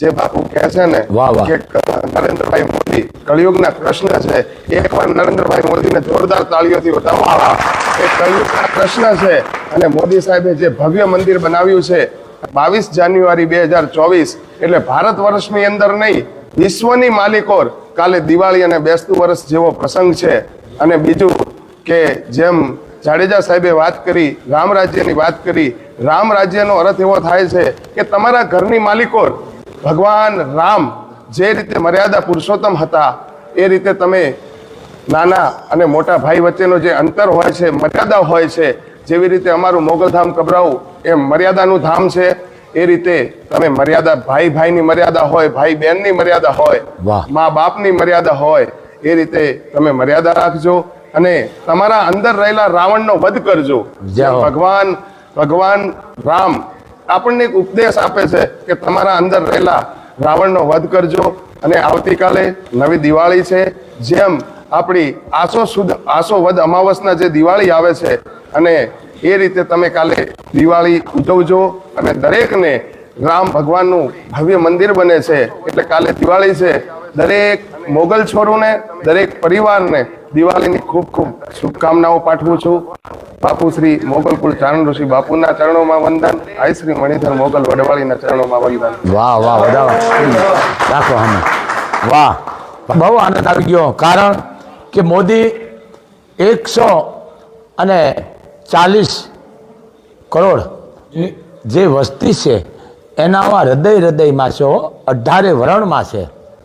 જે બાપુ કહે છે ને. કે નરેન્દ્રભાઈ મોદી કળિયુગના કૃષ્ણ છે. એકવાર નરેન્દ્રભાઈ મોદીને જોરદાર તાળીઓથી વધાવો એ કળિયુગના કૃષ્ણ છે. અને મોદી સાહેબે જે ભવ્ય મંદિર બનાવ્યું છે બાવીસ જાન્યુઆરી બે હજાર ચોવીસ એટલે ભારત વર્ષની અંદર નહીં વિશ્વની માલિકોર કાલે દિવાળી અને બેસતું વર્ષ જેવો પ્રસંગ છે. અને બીજું કે જેમ જાડેજા સાહેબે વાત કરી રામ રાજ્યની વાત કરી રામ રાજ્યનો અર્થ એવો થાય છે કે તમારા ઘરની માલિકોર ભગવાન રામ જે રીતે મર્યાદા પુરુષોત્તમ હતા એ રીતે તમે નાના અને મોટા ભાઈ વચ્ચેનો જે અંતર હોય છે મર્યાદા હોય છે જેવી રીતે અમારું મોગલધામ કબરાવું એ મર્યાદાનું ધામ છે એ રીતે તમે મર્યાદા ભાઈ ભાઈની મર્યાદા હોય ભાઈ બહેનની મર્યાદા હોય. મા બાપની મર્યાદા હોય એ રીતે તમે મર્યાદા રાખજો અને તમારા અંદર રહેલા રાવણનો વધ કરજો જય ભગવાન ભગવાન રામ આપણને એક ઉપદેશ આપે છે કે તમારા અંદર રહેલા રાવણનો વધ કરજો અને આવતીકાલે નવી દિવાળી છે, જેમ આપણી આસો સુદ, આસો વધ અમાવસના જે દિવાળી આવે છે, અને એ રીતે તમે કાલે દિવાળી ઉજવજો અને દરેકને રામ ભગવાનનું ભવ્ય મંદિર બને છે, એટલે કાલે દિવાળી છે દરેક મોગલ છોરોને દરેક પરિવારને દિવાળીની ખૂબ ખૂબ શુભકામનાઓ પાઠવું છું. બાપુ શ્રી મોગલકુળ ચારણ ઋષિ બાપુના ચરણોમાં વંદન. આઈ શ્રી મણિધર મોગલ વડવાળીના ચરણોમાં વંદન વાહ વાહ વધાવો રાખો અમે. વાહ. બહુ આનંદ આવી ગયો. કારણ કે મોદી એકસો અને ચાલીસ કરોડ જે વસ્તી છે, એનામાં હૃદય હૃદયમાં છે અઢારે વરણમાં છે.